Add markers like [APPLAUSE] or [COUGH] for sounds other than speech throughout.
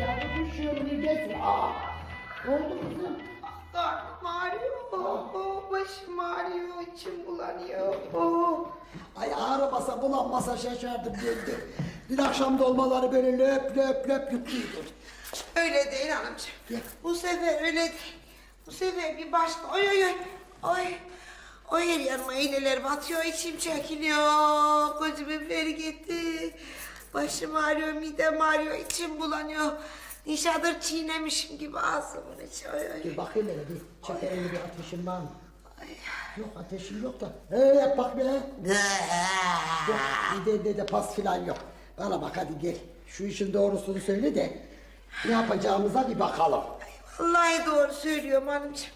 Yavrum düşüyor midesi. Aa. Oldu kızım. Karnım ağrıyor, oh, başım ağrıyor, içim bulanıyor. Oh. Ay ağrımasa bulanmasa şaşardım güldü. Dün akşam dolmaları böyle löp löp löp yuttuydu. Öyle değil hanımcığım. Bu sefer öyle değil. Bu sefer bir başka... Oy oy oy. Oy. O yer yanıma iğneler batıyor, içim çekiliyor. Gözümün feri gitti. Başım ağrıyor, midem ağrıyor, içim bulanıyor. Nişadır çiğnemişim gibi ağzımın içi. Oy oy. Bir bakayım hele bir. Şekerli bir ateşin var mı? Yok ateşim yok da. Ee yap bak bile. Yok midende de pas filan yok. Bana bak hadi gel. Şu işin doğrusunu söyle de ne yapacağımıza bir bakalım. Vallahi doğru söylüyorum hanımcığım.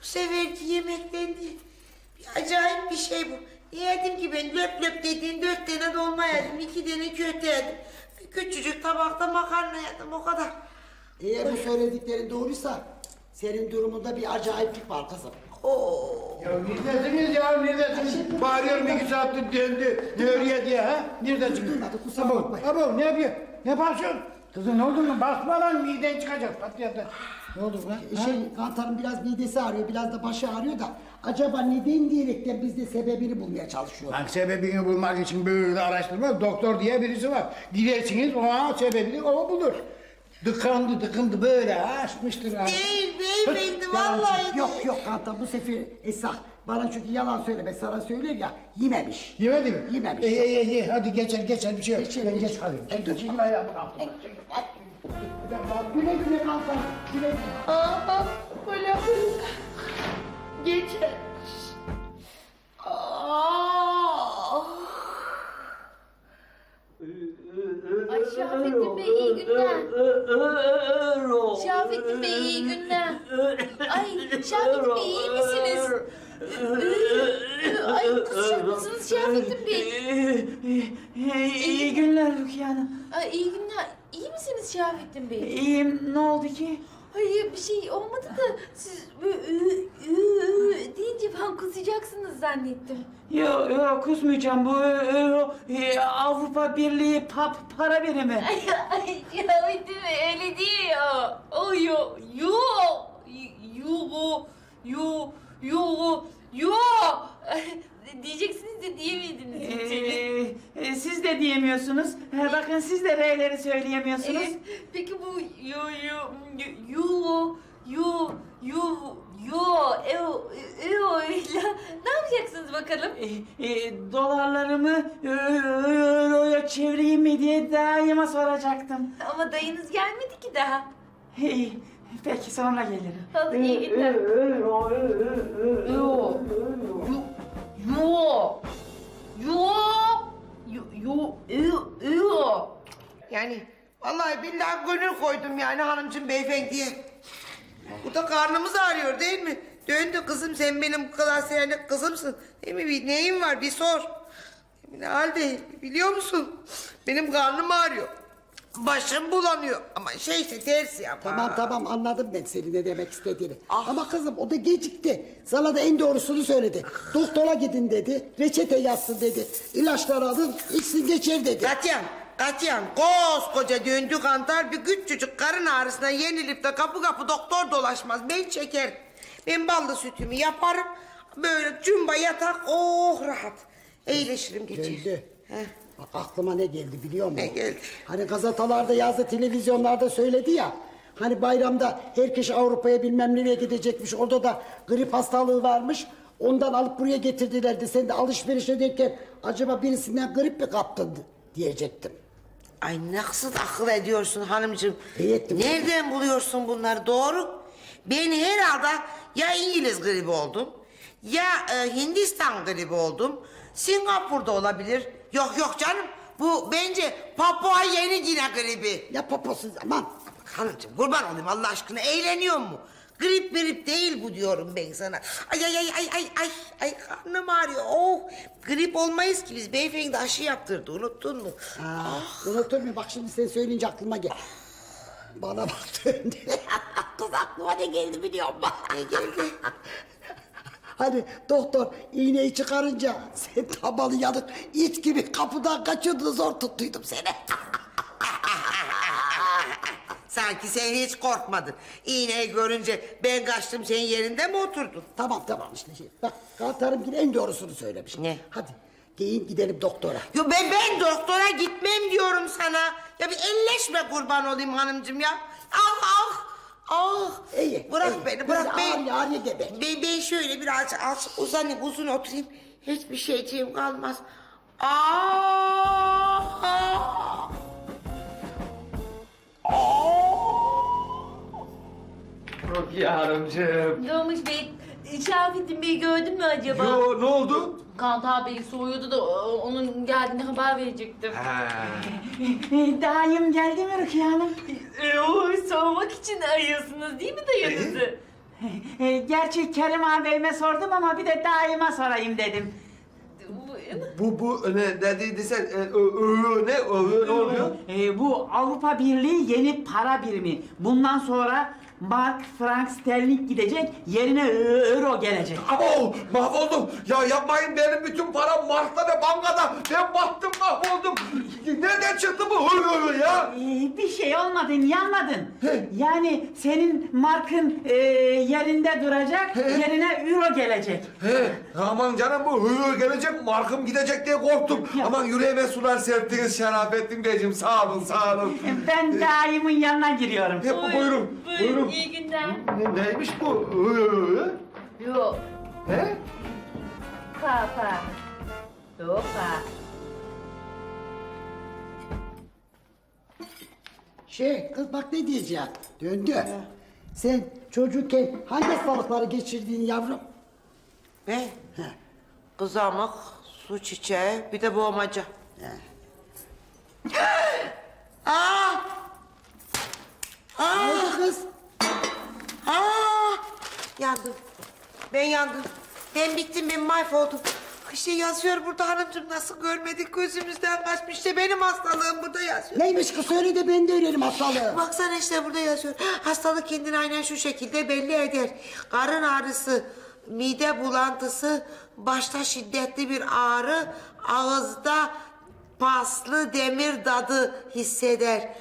Bu seferki yemekten değil. Bir acayip bir şey bu. Yedim ki ben löp löp dediğin dört tane dolma yedim, iki tane köfte yedim. Bir küçücük tabakta makarna yedim o kadar. Eğer bu söylediklerin doğruysa senin durumunda bir acayiplik var kızım. Oo. Ya neredesiniz ya neredesiniz? Bağırıyorum iki saattir döndü. Nereye diye ha? Neredesiniz? Duymadı, kusura bakmayın. abo ne yapıyor? Ne yapıyorsun? Kızım ne oldu mu? Basma lan miden çıkacak patlayadı. Ne oldu lan? Ha? Şey kantarın biraz midesi ağrıyor, biraz da başı ağrıyor da acaba neden diyerekten biz de sebebini bulmaya çalışıyoruz. Lan sebebini bulmak için böyle araştırma doktor diye birisi var. Gidersiniz ona sebebini o bulur. Dıkandı dıkındı böyle açmıştır ha. Değil beyefendi vallahi değil. Yok yok kantar bu sefer Esra bana çünkü yalan söyleme sana söyler ya yememiş. Yemedi mi? Yememiş. İyi iyi iyi hadi geçer geçer bir şey yok. Geçelim, Ben geç geç. kalayım. Çekil geçeyim. çekil ayağımı kaptım. Güle güle kantar güle güle. Aa, böyle geçer. Aa. Ay Şafettin Bey iyi günler. Şafettin Bey iyi günler. Ay Şafettin Bey iyi misiniz? Ay kusacak mısınız Şafettin Bey? İyi günler Rukiye Hanım. Ay iyi günler. İyi misiniz Şafettin Bey? İyiyim. Ne oldu ki? Hayır bir şey olmadı da siz ı, ı deyince ben kusacaksınız zannettim. Yok yok kusmayacağım. Bu e, e, Avrupa Birliği pap para birimi. Ay, ay Şafettin Bey öyle değil ya. O yo yo yo yo yo yo [LAUGHS] diyeceksiniz de diyemediniz. bir türlü. Ee, e, siz de diyemiyorsunuz. Ha, bakın siz de R'leri söyleyemiyorsunuz. Evet. Peki bu yo yo yo yo yo yo evo evo ile [LAUGHS] ne yapacaksınız bakalım? E, e, dolarlarımı euroya çevireyim mi diye daima soracaktım. Ama dayınız gelmedi ki daha. İyi, peki sonra gelirim. Hadi iyi günler. Yo. Yo. Yo. Yo. Yo. Yo. Yo. Yani vallahi billahi gönül koydum yani hanımcığım beyefendiye. Bu da karnımız ağrıyor değil mi? Döndü kızım sen benim bu kadar senelik kızımsın. Değil mi? Bir neyin var bir sor. Ne halde biliyor musun? Benim karnım ağrıyor. Başım bulanıyor. Ama şey işte tersi ama. Tamam tamam anladım ben seni ne demek istediğini. Ah. Ama kızım o da gecikti. Sana da en doğrusunu söyledi. Doktora gidin dedi. Reçete yazsın dedi. İlaçlar alın içsin geçer dedi. Katyam, Katyam koskoca döndü kantar bir küçücük karın ağrısına yenilip de kapı kapı doktor dolaşmaz. Ben çekerim. Ben ballı sütümü yaparım. Böyle cumba yatak oh rahat. Eğleşirim geçer. Geldi. Heh. Bak aklıma ne geldi biliyor musun? Ne geldi? Hani gazetalarda yazdı, televizyonlarda söyledi ya. Hani bayramda herkes Avrupa'ya bilmem nereye gidecekmiş. Orada da grip hastalığı varmış. Ondan alıp buraya getirdilerdi. Sen de alışveriş ederken acaba birisinden grip mi kaptın diyecektim. Ay nasıl akıl ediyorsun hanımcığım? İyi ettim. Nereden buluyorsun bunları doğru? Ben herhalde ya İngiliz gribi oldum ya e, Hindistan gribi oldum. Singapur'da olabilir. Yok yok canım. Bu bence Papua Yeni Gine gribi. Ya poposuz aman. Hanımcığım kurban olayım Allah aşkına eğleniyor mu? Grip grip değil bu diyorum ben sana. Ay ay ay ay ay ay ay karnım ağrıyor. Oh grip olmayız ki biz beyefendi aşı yaptırdı unuttun mu? Aa, unutur mu? Bak şimdi sen söyleyince aklıma gel. Bana bak döndü. [LAUGHS] Kız aklıma ne geldi biliyor musun? Ne geldi? [LAUGHS] Hani doktor iğneyi çıkarınca [LAUGHS] sen tabalı yanık it gibi kapıdan kaçıyordun zor tuttuydum seni. [LAUGHS] Sanki sen hiç korkmadın. İğneyi görünce ben kaçtım senin yerinde mi oturdun? Tamam tamam işte şey. Bak Kantarım yine en doğrusunu söylemiş. Ne? Hadi giyin gidelim doktora. Yo ben, ben doktora gitmem diyorum sana. Ya bir elleşme kurban olayım hanımcığım ya. Ah ah. Ah. İyi. Bırak iyi. beni bırak Böyle beni. Ağrı ağrı gebek. Ben, ben şöyle biraz az uzanayım uzun oturayım. Hiçbir şeyciğim kalmaz. Ah. ah. Rukiye Hanımcığım. Ne olmuş Bey? Şerafettin Bey'i gördün mü acaba? Yo ne oldu? Kantar Bey soğuyordu da o- onun geldiğini haber verecektim. [LAUGHS] Ha. Dayım geldi mi Rukiye Hanım? E, o soğumak için arıyorsunuz değil mi dayınızı? E, Gerçi Kerim ağabeyime sordum ama bir de dayıma sorayım dedim. Bu bu ne dediydi sen? E, ö, ö, ne ö, ne oluyor? E, bu Avrupa Birliği yeni para birimi. Bundan sonra mark, frank, sterling gidecek, yerine euro gelecek. Abo mahvoldum. Ya yapmayın benim bütün param markta ve bankada. Ben battım mahvoldum. Nereden çıktı bu hı ya? Ee, bir şey olmadın, yanmadın. Yani senin markın e, yerinde duracak, yerine euro gelecek. He, aman canım bu hı gelecek markım gidecek diye korktum. Ya. Aman yüreğime sular serptiniz Şerafettin Beyciğim sağ olun sağ olun. Ben daimin yanına giriyorum. Hep bu buyurun buyurun. İyi günler. Ne, neymiş bu? Hı hı? Yok. He? Pa pa. Yok pa. Şey kız bak ne diyeceğim. Döndü. Sen çocukken hangi hastalıkları geçirdiğin yavrum? Ne? Kızamık, su çiçeği, bir de boğmaca. [GASPS] Aa! Ne oldu kız? Aa! Yandım. Ben yandım. Ben bittim, ben mahvoldum. İşte yazıyor burada hanımcığım nasıl görmedik gözümüzden kaçmış. İşte benim hastalığım burada yazıyor. Neymiş kız söyle de ben de öğrenim hastalığı. Baksana işte burada yazıyor. Hastalık kendini aynen şu şekilde belli eder. Karın ağrısı, mide bulantısı, başta şiddetli bir ağrı, ağızda paslı demir dadı hisseder.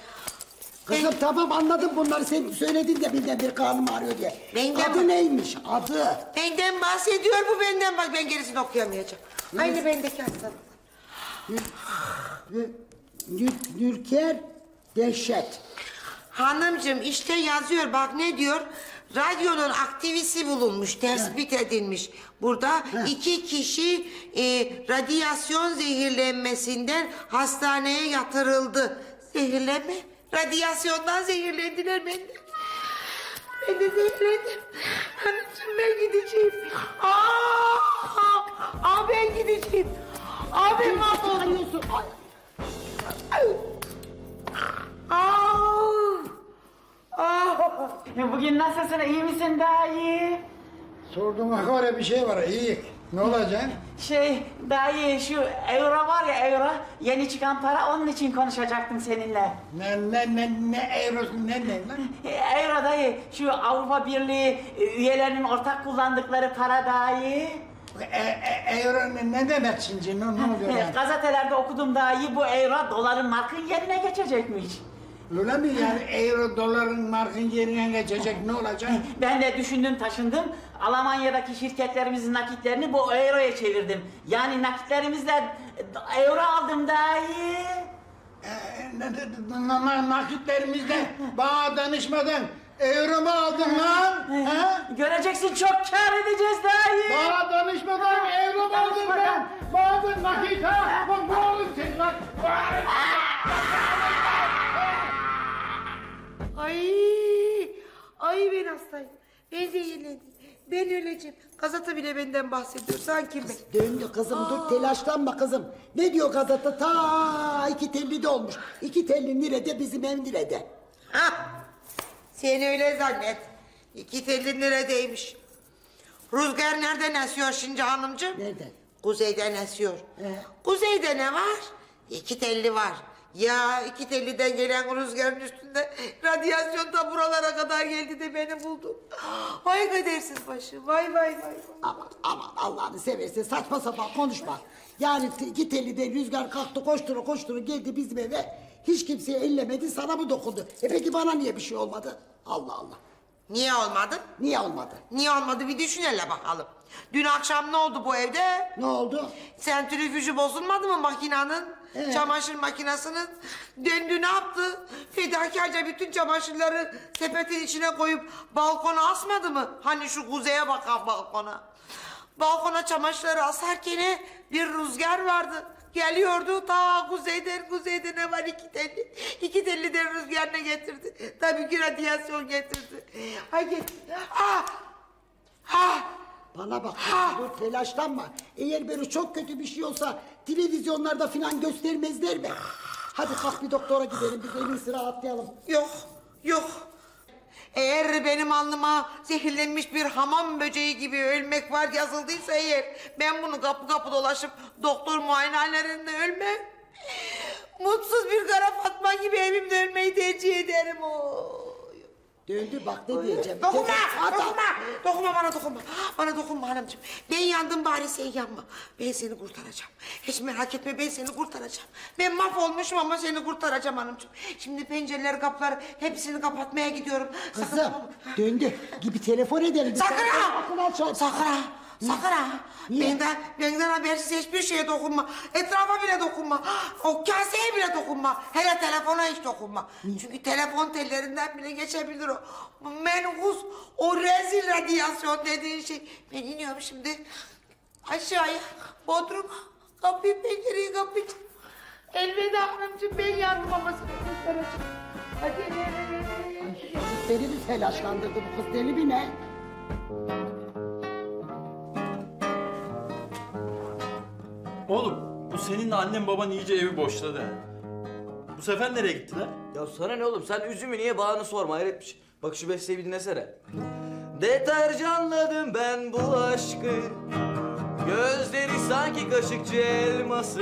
Kızım tamam anladım bunları sen söyledin de birden bir karnım ağrıyor diye. Ben de- Adı neymiş adı? Benden bahsediyor bu benden bak ben gerisini okuyamayacağım. Aynı bendeki hastalık. Nür, Nürker Dehşet. Hanımcığım işte yazıyor bak ne diyor? Radyonun aktivisi bulunmuş, tespit edilmiş. Burada iki kişi e, radyasyon zehirlenmesinden hastaneye yatırıldı. Zehirlenme? Radyasyondan zehirlendiler ben de. Ben de zehirlendim. Hanımcığım ben gideceğim. Aa, aa ben gideceğim. Aa ben mahvoldum. Aa. Aa. E, Bugün nasılsın, iyi misin dayı? Sorduğuma göre bir şey var. İyi. Ne olacak? Şey, dayı şu euro var ya euro, yeni çıkan para onun için konuşacaktım seninle. Ne ne ne ne eurosu ne ne lan? [LAUGHS] Euro dayı, şu Avrupa Birliği üyelerinin ortak kullandıkları para dayı. E, e, euro ne, ne demek şimdi? Ne, ne [LAUGHS] oluyor yani? Gazetelerde okudum dayı, bu euro doların markın yerine geçecekmiş. Öyle mi yani euro doların markın yerine geçecek ne olacak? Ben de düşündüm taşındım. Almanya'daki şirketlerimizin nakitlerini bu euroya çevirdim. Yani nakitlerimizle euro aldım dahi. Ee, ne- ne- na- na- Nakitlerimizden bana danışmadan euro mu aldın lan? Ha? Göreceksin çok kar edeceğiz dahi. Bana danışmadan euro mu aldın ben? Bana nakit ha? Bak bu oğlum sen lan. Ay, ay ben hastayım. Ben zehirlendim. Ben öleceğim. Gazete bile benden bahsediyor. Sanki ben. Döndü kızım dur telaşlanma kızım. Ne diyor gazete ta iki telli de olmuş. İki telli nerede bizim ev nerede? Ha, sen öyle zannet. İki telli neredeymiş? Rüzgar nereden esiyor şimdi hanımcığım? Nereden? Kuzeyden esiyor. Ee? Kuzeyde ne var? İki telli var. Ya iki telliden gelen rüzgarın üstünde radyasyon ta buralara kadar geldi de beni buldu. Vay kadersiz başı. Vay vay vay. Aman aman Allah'ını seversen saçma sapan konuşma. Yani iki telli de rüzgar kalktı koştura koştura geldi bizim eve. Hiç kimseye ellemedi sana mı dokundu? E peki bana niye bir şey olmadı? Allah Allah. Niye olmadı? Niye olmadı? Niye olmadı bir düşün hele bakalım. Dün akşam ne oldu bu evde? Ne oldu? Sentrifüjü bozulmadı mı makinenin? Evet. Çamaşır makinesinin. Döndü ne yaptı? Fedakarca bütün çamaşırları sepetin içine koyup balkona asmadı mı? Hani şu kuzeye bakan balkona. Balkona çamaşırları asarken bir rüzgar vardı. Geliyordu ta kuzeyden kuzeyden ne var iki telli. İki telli de rüzgar ne getirdi? Tabii ki radyasyon getirdi. Ay getirdi. Ah! Ah! Bana bak dur telaşlanma. Eğer böyle çok kötü bir şey olsa televizyonlarda falan göstermezler mi? Hadi kalk bir doktora gidelim biz en iyisi rahatlayalım. Yok, yok. Eğer benim alnıma zehirlenmiş bir hamam böceği gibi ölmek var yazıldıysa eğer... ...ben bunu kapı kapı dolaşıp doktor muayenehanelerinde ölmem. Mutsuz bir kara Fatma gibi evimde ölmeyi tercih ederim o. Döndü bak ne diyeceğim. Dokunma, dokunma, dokunma bana dokunma. Bana dokunma hanımcığım. Ben yandım bari sen yanma. Ben seni kurtaracağım. Hiç merak etme ben seni kurtaracağım. Ben mahvolmuşum ama seni kurtaracağım hanımcığım. Şimdi pencereler, kapılar hepsini kapatmaya gidiyorum. Sakın Kızım döndü. Gibi telefon edelim. Sakın ha! Sakın ha! Sakın ha! Sakın ha! Niye? Benden, benden habersiz hiçbir şeye dokunma. Etrafa bile dokunma. O kaseye bile dokunma. Hele telefona hiç dokunma. Çünkü telefon tellerinden bile geçebilir o. Menhus, o rezil radyasyon dediğin şey. Ben iniyorum şimdi aşağıya, Bodrum. Kapıyı, pencereyi kapayacağım. Elveda hanımcığım ben yandım ama seni kurtaracağım. Hadi. Beni mi telaşlandırdı bu kız deli mi ne? Oğlum bu seninle annen baban iyice evi boşladı. Bu sefer nereye gittiler? Ya sana ne oğlum sen üzümü niye bağını sorma hayretmiş. Bak şu besteyi bir dinlesene. Deterjanladım ben bu aşkı Gözleri sanki kaşıkçı elması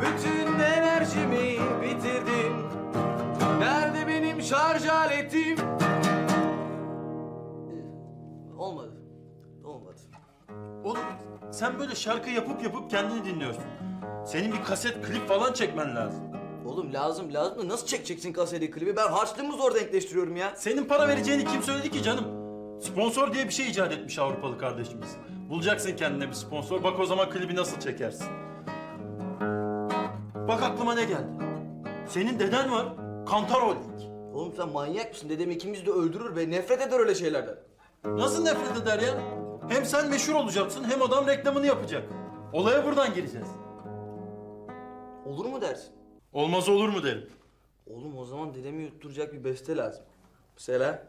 Bütün enerjimi bitirdim Nerede benim şarj aletim? Olmadı. Oğlum sen böyle şarkı yapıp yapıp kendini dinliyorsun. Senin bir kaset klip falan çekmen lazım. Oğlum lazım lazım da nasıl çekeceksin kaseti klibi? Ben harçlığımı zor denkleştiriyorum ya. Senin para vereceğini kim söyledi ki canım? Sponsor diye bir şey icat etmiş Avrupalı kardeşimiz. Bulacaksın kendine bir sponsor. Bak o zaman klibi nasıl çekersin. Bak aklıma ne geldi. Senin deden var. Kantar Holding. Oğlum sen manyak mısın? Dedem ikimiz de öldürür ve nefret eder öyle şeylerden. Nasıl nefret eder ya? Hem sen meşhur olacaksın hem adam reklamını yapacak. Olaya buradan gireceğiz. Olur mu dersin? Olmaz olur mu derim. Oğlum o zaman dedemi yutturacak bir beste lazım. Mesela?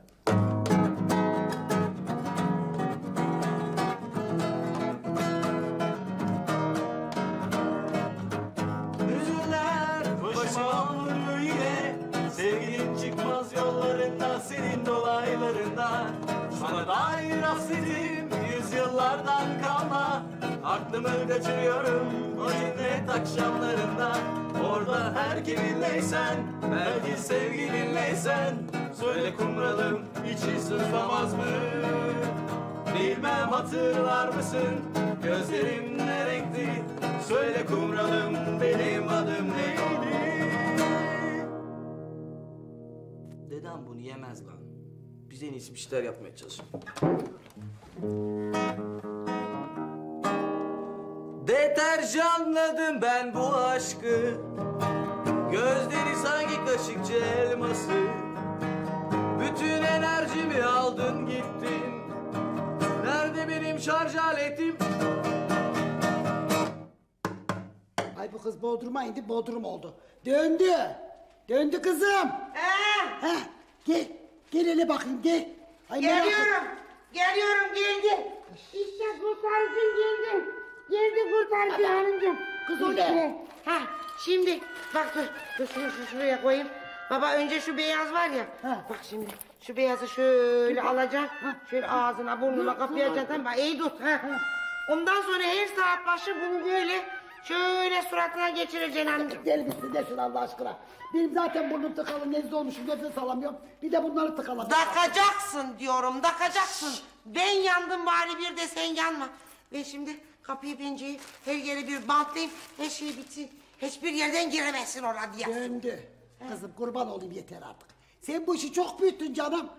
Aklımı kaçırıyorum o cennet akşamlarında. Orada her kiminleysen belki sevgilinleysen. Söyle kumralım içi sızlamaz mı? Bilmem hatırlar mısın? Gözlerim ne renkti? Söyle kumralım benim adım neydi? Dedem bunu yemez lan. Biz en iyisi bir şeyler yapmaya çalışalım Deterjanladım ben bu aşkı Gözleri sanki kaşıkçı elması Bütün enerjimi aldın gittin Nerede benim şarj aletim? Ay bu kız Bodrum'a indi Bodrum oldu. Döndü. Döndü kızım. Ee, Heh, gel. Gel hele bakayım gel. Ay merak et- geliyorum, geliyorum geldi. İşte kurtarıcım geldi. Geldi kurtarıcı hanımcığım. Kız o ne? Ha, şimdi bak dur, dur şunu şu şuraya koyayım. Baba önce şu beyaz var ya. Ha. Bak şimdi şu beyazı şöyle alacaksın. Şöyle ağzına burnuna kapayacaksın. Bak iyi tut. Ha. Ondan sonra her saat başı bunu böyle şöyle suratına geçireceksin hanımcığım. Gel bitsin desin Allah aşkına. Benim zaten burnum tıkalı nezle olmuşum nefes alamıyorum. Bir de bunları tıkalı. Takacaksın diyorum, takacaksın. Ben yandım bari bir de sen yanma. Ve şimdi kapıyı pencereyi her yere bir bantlayayım, her şey bitsin. Hiçbir yerden giremezsin oraya diye. Döndü. Kızım kurban olayım yeter artık. Sen bu işi çok büyüttün canım.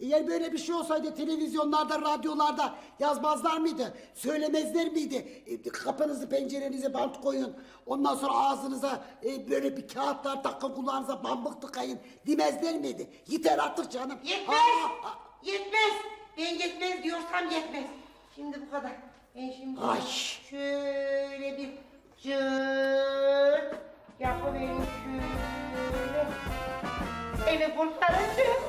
Eğer böyle bir şey olsaydı televizyonlarda, radyolarda yazmazlar mıydı? Söylemezler miydi? E, kapınızı, pencerenize bant koyun. Ondan sonra ağzınıza e, böyle bir kağıtlar takın, kulağınıza bambuk tıkayın demezler miydi? Yeter artık canım. Yetmez. Aa, aa, Yetmez. Ben yetmez diyorsam yetmez. Şimdi bu kadar. Ben şimdi Ay. şöyle bir cırt yapıvereyim şöyle. Seni kurtaracağım.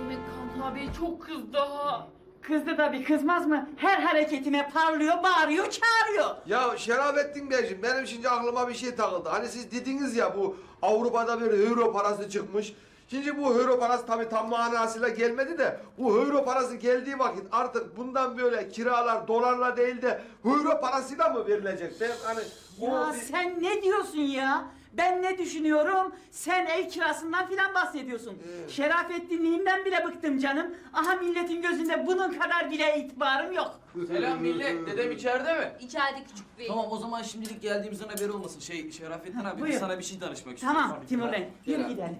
Demek Kantar Bey çok kızdı ha. Kızdı tabii kızmaz mı? Her hareketine parlıyor, bağırıyor, çağırıyor. Ya Şerafettin Beyciğim benim şimdi aklıma bir şey takıldı. Hani siz dediniz ya bu Avrupa'da bir euro parası çıkmış. Şimdi bu euro parası tabii tam manasıyla gelmedi de bu euro parası geldiği vakit artık bundan böyle kiralar dolarla değil de euro parasıyla mı verilecek? Ben hani Ya o bir- sen ne diyorsun ya? Ben ne düşünüyorum? Sen ev kirasından filan bahsediyorsun. Şerafettinliğimden bile bıktım canım. Aha milletin gözünde bunun kadar bile itibarım yok. Selam millet. Dedem içeride mi? İçeride küçük bey. Tamam o zaman şimdilik geldiğimizden haberi olmasın. Şey Şerafettin abi buyur. sana bir şey danışmak istiyoruz. Tamam Timur Bey, yürü Gel. gidelim.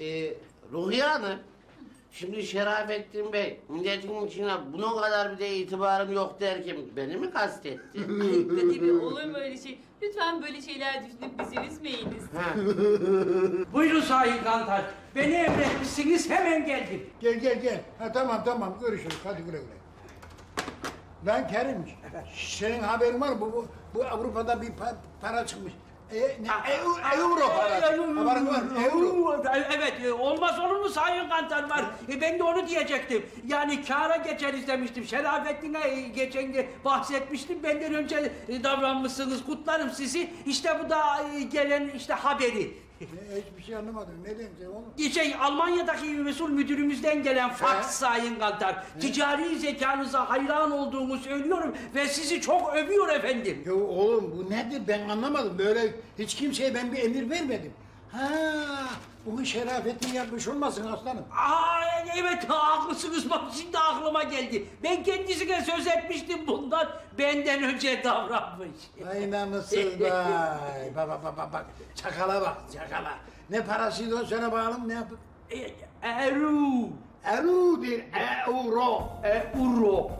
Ee, Ruhiye Hanım, şimdi Şerafettin Bey, milletin içine bunun kadar bir de itibarım yok derken beni mi kastetti? [LAUGHS] Bey olur mu öyle şey? Lütfen böyle şeyler düşünüp bizi üzmeyiniz. ha. [LAUGHS] Buyurun Sayın Kantar. Beni emretmişsiniz hemen geldim. Gel gel gel. Ha, tamam tamam görüşürüz hadi güle güle. Lan Kerim senin haberin var mı? Bu, bu, bu Avrupa'da bir pa- para çıkmış. E, ne, euro, euro parası. Haberin var mı? Euro. Evet e, olmaz olur mu Sayın Kantar var. E, ben de onu diyecektim. Yani kâra geçeriz demiştim. Şerafettin'e e, geçen de bahsetmiştim. Benden önce e, davranmışsınız. Kutlarım sizi. İşte bu da e, gelen işte haberi. Hiçbir şey anlamadım. Ne demek sen oğlum? Şey Almanya'daki mesul müdürümüzden gelen faks Sayın Kantar. Ticari zekanıza hayran olduğumu söylüyorum ve sizi çok övüyor efendim. Ya oğlum bu nedir ben anlamadım. Böyle hiç kimseye ben bir emir vermedim. Ha, bunu Şerafettin yapmış olmasın aslanım. Aa evet haklısınız bak şimdi aklıma geldi. Ben kendisine söz etmiştim bundan benden önce davranmış. Ay namussuz vay. Bak bak bak bak bak. Çakala bak çakala. Ne parasıydı o söyle bakalım ne yapıp? E, Eru, Euro değil euro. euro.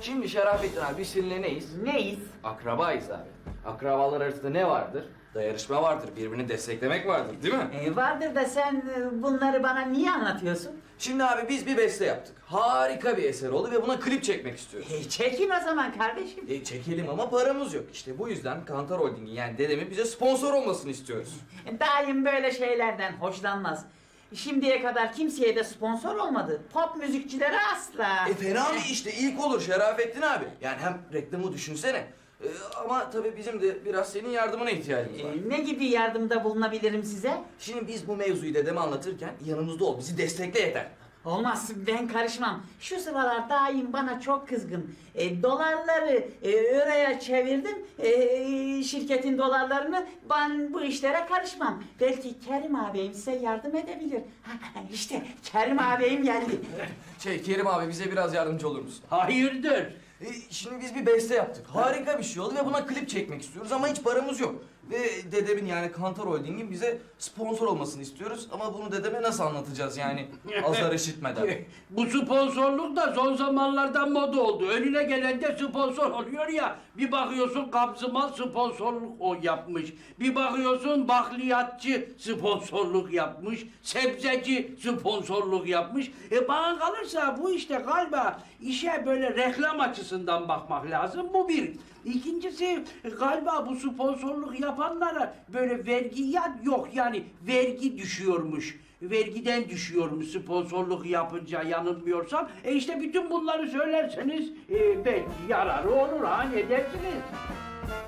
Şimdi Şerafettin abi biz seninle neyiz? Neyiz? Akrabayız abi. Akrabalar arasında ne vardır? Dayanışma vardır, birbirini desteklemek vardır değil mi? E, vardır da sen e, bunları bana niye anlatıyorsun? Şimdi abi biz bir beste yaptık. Harika bir eser oldu ve buna klip çekmek istiyoruz. E, çekin o zaman kardeşim. E çekelim ama paramız yok. İşte bu yüzden Kantar Holding'in yani dedemin bize sponsor olmasını istiyoruz. E, Daim böyle şeylerden hoşlanmaz. Şimdiye kadar kimseye de sponsor olmadı. Pop müzikçilere asla. E fena mı işte ilk olur Şerafettin abi. Yani hem reklamı düşünsene. E, ama tabii bizim de biraz senin yardımına ihtiyacımız var. E, ne gibi yardımda bulunabilirim size? Şimdi biz bu mevzuyu dedeme anlatırken yanımızda ol, bizi destekle yeter. Olmaz ben karışmam. Şu sıralar daim bana çok kızgın. E, dolarları e, euroya çevirdim. E, şirketin dolarlarını ben bu işlere karışmam. Belki Kerim ağabeyim size yardım edebilir. işte Kerim ağabeyim geldi. Şey Kerim abi bize biraz yardımcı olur musun? Hayırdır? E, şimdi biz bir beste yaptık. Harika bir şey oldu ve buna klip çekmek istiyoruz ama hiç paramız yok. Ve dedemin yani Kantar Holding'in bize sponsor olmasını istiyoruz ama bunu dedeme nasıl anlatacağız yani [LAUGHS] azar işitmeden. [LAUGHS] Bu sponsorluk da son zamanlarda moda oldu. Önüne gelen de sponsor oluyor ya. Bir bakıyorsun Kabzımal sponsorluk o yapmış. Bir bakıyorsun bakliyatçı sponsorluk yapmış. Sebzeci sponsorluk yapmış. E bana kalırsa bu işte galiba işe böyle reklam açısından bakmak lazım. Bu bir. İkincisi galiba bu sponsorluk yapanlara böyle vergiyat yok yani vergi düşüyormuş vergiden düşüyormuş sponsorluk yapınca yanılmıyorsam. E işte bütün bunları söylerseniz e, belki yararı olur ha ne dersiniz?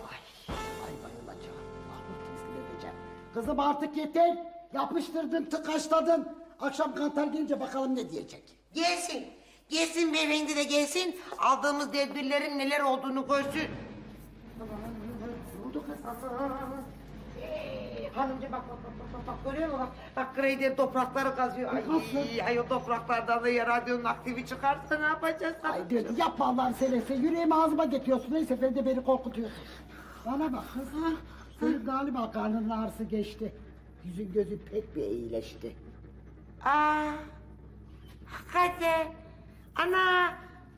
Ay bayılacağım. Mahmut teslim edeceğim. Kızım artık yeter. Yapıştırdın, tıkaçladın. Akşam kantar gelince bakalım ne diyecek. Gelsin. Gelsin beyefendi de gelsin. Aldığımız tedbirlerin neler olduğunu görsün. Kız? Hanımcığım bak bak bak bak bak, görüyor musun bak bak Grader toprakları kazıyor. Ay, ay o topraklardan da ya radyonun aktifi çıkarsa ne yapacağız? Ay diyor yapma Allah'ını seversen yüreğimi ağzıma getiriyorsun. Her seferinde beni korkutuyorsun. Bana bak kız. Senin galiba karnının ağrısı geçti. Yüzün gözün pek bir iyileşti. Aa, hakikaten. Ana,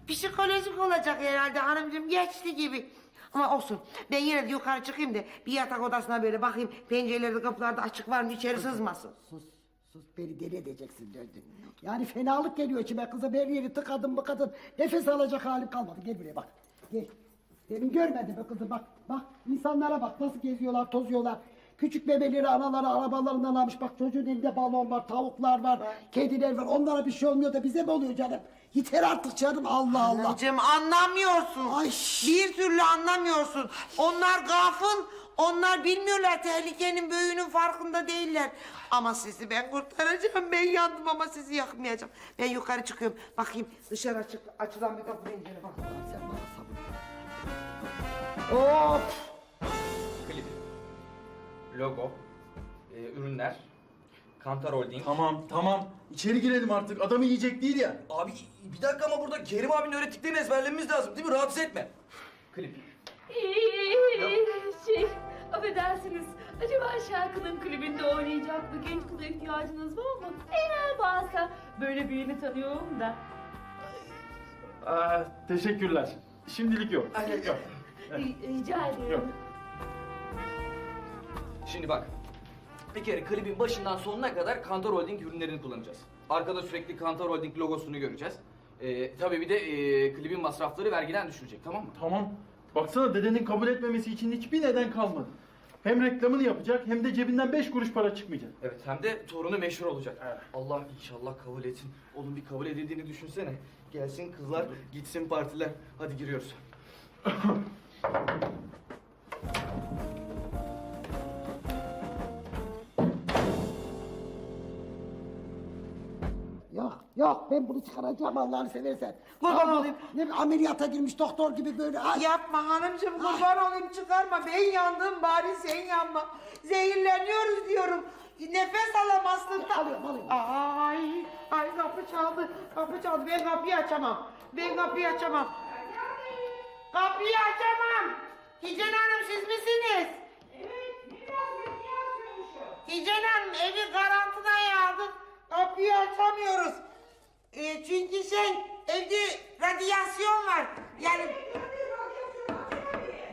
psikolojik olacak herhalde hanımcığım geçti gibi. Ama olsun. Ben yine de yukarı çıkayım da bir yatak odasına böyle bakayım. Pencerelerde kapılarda açık var mı içeri sızmasın. Sus, sus beni deli edeceksin döndün. Yani fenalık geliyor içime kızım her yeri tıkadım bıkadım. Nefes alacak halim kalmadı. Gel buraya bak. Gel. Demin görmedin mi kızım bak. Bak insanlara bak nasıl geziyorlar tozuyorlar. Küçük bebeleri anaları arabalarından almış. Bak çocuğun elinde balon var, tavuklar var, kediler var. Onlara bir şey olmuyor da bize mi oluyor canım? Yeter artık canım Allah Allah. Hanımcığım anlamıyorsun. Ay. Bir türlü anlamıyorsun. Onlar gafıl. Onlar bilmiyorlar tehlikenin büyüğünün farkında değiller. Ama sizi ben kurtaracağım. Ben yandım ama sizi yakmayacağım. Ben yukarı çıkıyorum. Bakayım dışarı açık, açılan bir kapı pencere bak. Sen bana sabır. Of! Logo, e, ürünler, Kantar Holding. Tamam tamam. İçeri girelim artık. Adamı yiyecek değil ya. Abi bir dakika ama burada Kerim abinin öğrettiklerini ezberlememiz lazım değil mi? Rahatsız etme. Klip. şey, affedersiniz. Acaba şarkının klibinde oynayacak bir genç kıza ihtiyacınız var mı? Eğer varsa böyle birini tanıyorum da. Aa, teşekkürler. Şimdilik yok. Yok. Ri- Rica ederim. Yok. Şimdi bak. Bir kere klibin başından sonuna kadar Kantar Holding ürünlerini kullanacağız. Arkada sürekli Kantar Holding logosunu göreceğiz. Ee, tabii bir de e, klibin masrafları vergiden düşülecek tamam mı? Tamam. Baksana dedenin kabul etmemesi için hiçbir neden kalmadı. Hem reklamını yapacak hem de cebinden beş kuruş para çıkmayacak. Evet hem de torunu meşhur olacak. Allah inşallah kabul etsin. Oğlum bir kabul edildiğini düşünsene. Gelsin kızlar, gitsin partiler. Hadi giriyoruz. [LAUGHS] Yok ben bunu çıkaracağım Allah'ını seversen. Kurban Allah, olayım. Ne bir ameliyata girmiş doktor gibi böyle. Ay, Yapma hanımcığım kurban olayım çıkarma. Ben yandım bari sen yanma. Zehirleniyoruz diyorum. Nefes alamazsın. da- Alıyorum, alıyorum. Ay, ay kapı çaldı. Kapı çaldı. Ben kapıyı açamam. Ben kapıyı açamam. Kapıyı açamam. Hicen Hanım siz misiniz? Hicen Hanım evi karantinaya aldık. Kapıyı açamıyoruz. Ee, çünkü şey evde radyasyon var. Yani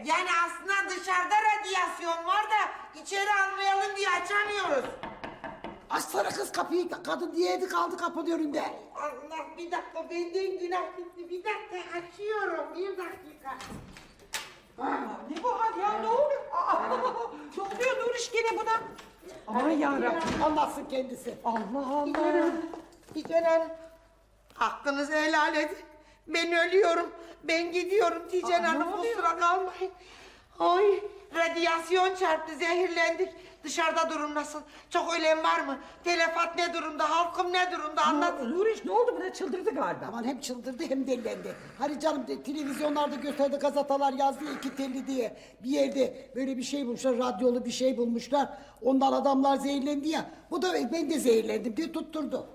yani aslında dışarıda radyasyon var da içeri almayalım diye açamıyoruz. açsana kız kapıyı kadın diyeydi kaldı kapının önünde. Allah bir dakika benden günah gitti. Bir dakika açıyorum. Bir dakika. Ne bu hal ya ne oluyor? Aa, [LAUGHS] ne oluyor Nuriş gene buna? Aman yarabbim. Anlatsın kendisi. Allah Allah. Hicen Hanım hakkınızı helal edin. Ben ölüyorum. Ben gidiyorum Tijen Hanım kusura kalmayın. Ay radyasyon çarptı zehirlendik. Dışarıda durum nasıl? Çok ölen var mı? Telefat ne durumda? Halkım ne durumda? Anlatın. Nuriş ne oldu buna çıldırdı galiba. Aman hem çıldırdı hem delilendi. Hani canım de, televizyonlarda gösterdi gazetalar yazdı ya, iki telli diye. Bir yerde böyle bir şey bulmuşlar, radyolu bir şey bulmuşlar. Ondan adamlar zehirlendi ya. Bu da ben de zehirlendim diye tutturdu.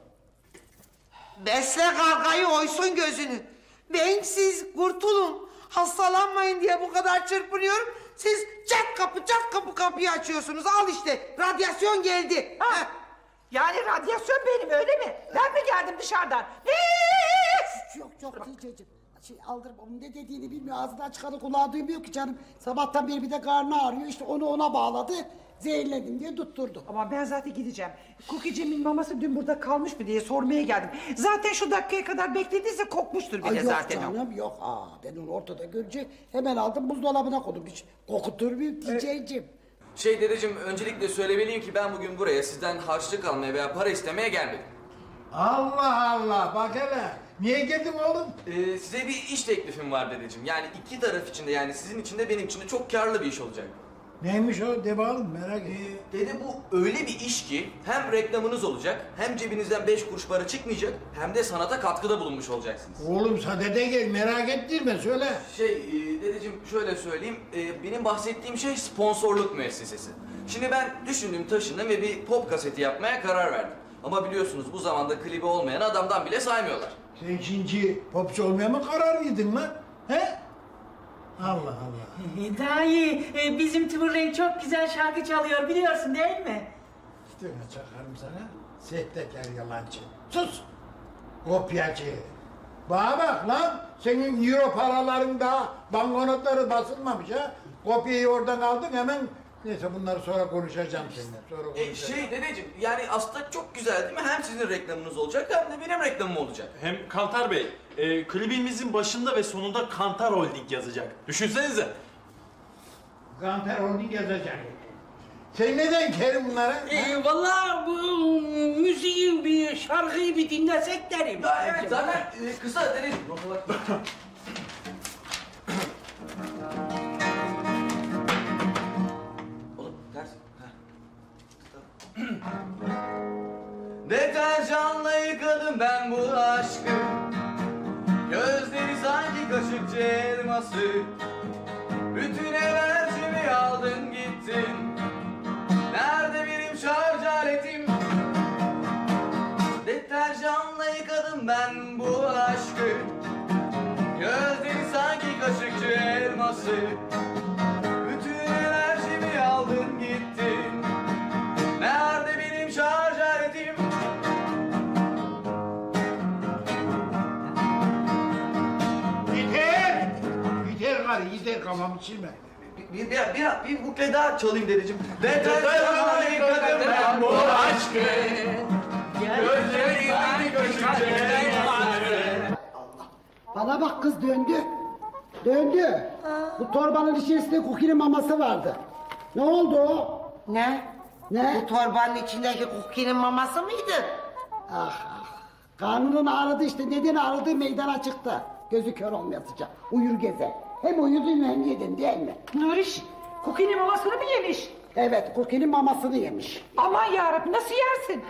Besle kargayı oysun gözünü. Ben siz kurtulun. Hastalanmayın diye bu kadar çırpınıyorum. Siz çat kapı çat kapı kapıyı açıyorsunuz. Al işte radyasyon geldi. Ha, yani radyasyon benim öyle mi? Ben mi geldim dışarıdan? Yok yok diyeceğim. Şey aldırıp onun ne dediğini bilmiyor. Ağzından çıkanı kulağı duymuyor ki canım. Sabahtan beri bir de karnı ağrıyor. İşte onu ona bağladı. Zehirlendim diye tutturdu. Ama ben zaten gideceğim. Cookie'cimin maması dün burada kalmış mı diye sormaya geldim. Zaten şu dakikaya kadar beklediyse kokmuştur bile Ay yok zaten o. canım yok. Aa, ben onu ortada görünce hemen aldım buzdolabına koydum. Hiç kokutur muyum diyeceğim. Şey dedeciğim öncelikle söylemeliyim ki ben bugün buraya sizden harçlık almaya veya para istemeye gelmedim. Allah Allah bak hele. Niye geldin oğlum? Ee, size bir iş teklifim var dedeciğim. Yani iki taraf için de yani sizin için de benim için de çok karlı bir iş olacak. Neymiş o de bakalım merak ediyorum. Dede bu öyle bir iş ki hem reklamınız olacak, hem cebinizden beş kuruş para çıkmayacak, hem de sanata katkıda bulunmuş olacaksınız. Oğlum sadede gel merak ettirme söyle. Şey e, dedeciğim şöyle söyleyeyim, e, benim bahsettiğim şey sponsorluk müessesesi. Şimdi ben düşündüm taşındım ve bir pop kaseti yapmaya karar verdim. Ama biliyorsunuz bu zamanda klibi olmayan adamdan bile saymıyorlar. Sen şimdi popçu olmaya mı karar verdin lan? He? Allah Allah. E, Dayı, e, bizim Timurlenk çok güzel şarkı çalıyor biliyorsun değil mi? İşte ne çakarım sana? Sehtekar yalancı. Sus! Kopyacı. Bana bak lan, senin euro paraların daha banknotları basılmamış ha. Kopyayı oradan aldın hemen... Neyse bunları sonra konuşacağım seninle. Sonra E, konuşacağım. şey dedeciğim yani aslında çok güzel değil mi? Hem sizin reklamınız olacak hem de benim reklamım olacak. Hem Kantar Bey, e, klibimizin başında ve sonunda Kantar Holding yazacak. Düşünsenize. Ganter Holding yazacak. Sen neden kerim bunları? ha? E, vallahi bu müziği bir şarkıyı bir dinlesek derim. Ya evet zaten e, kısa dedeciğim. Deterjanla yıkadım ben bu aşkı? Gözleri sanki kaşıkçı elması Bütün enerjimi aldın gittin. Nerede benim şarj aletim? Deterjanla yıkadım ben bu aşkı? Gözleri sanki kaşıkçı elması kafamı çilme. Bir, bir, bir, bir, bir bukle daha çalayım dedeciğim. Deterjanla yıkadım ben bu aşkı Gözleri sanki kaşıkçı elması Bana bak kız döndü. Döndü. Bu torbanın içerisinde kukinin maması vardı. Ne oldu o? Ne? Ne? Bu torbanın içindeki kukinin maması mıydı? Ah ah. Karnının ağrıdı işte. Neden ağrıdığı meydana çıktı. Gözü kör olmayacak. Uyur gezer. Hem uyudun hem yedin değil mi? Nuriş, Cookie'nin mamasını mı yemiş? Evet kukinin mamasını yemiş. Aman yarabbim nasıl yersin?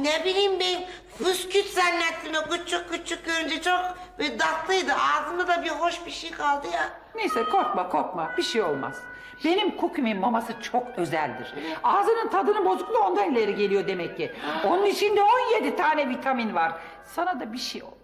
Ne bileyim ben püsküt zannettim o küçük küçük görünce çok bir tatlıydı. Ağzımda da bir hoş bir şey kaldı ya. Neyse korkma korkma bir şey olmaz. Benim Cookie'min maması çok özeldir. Ağzının tadının bozukluğu ondan ileri geliyor demek ki. Onun içinde 17 tane vitamin var. Sana da bir şey olmaz.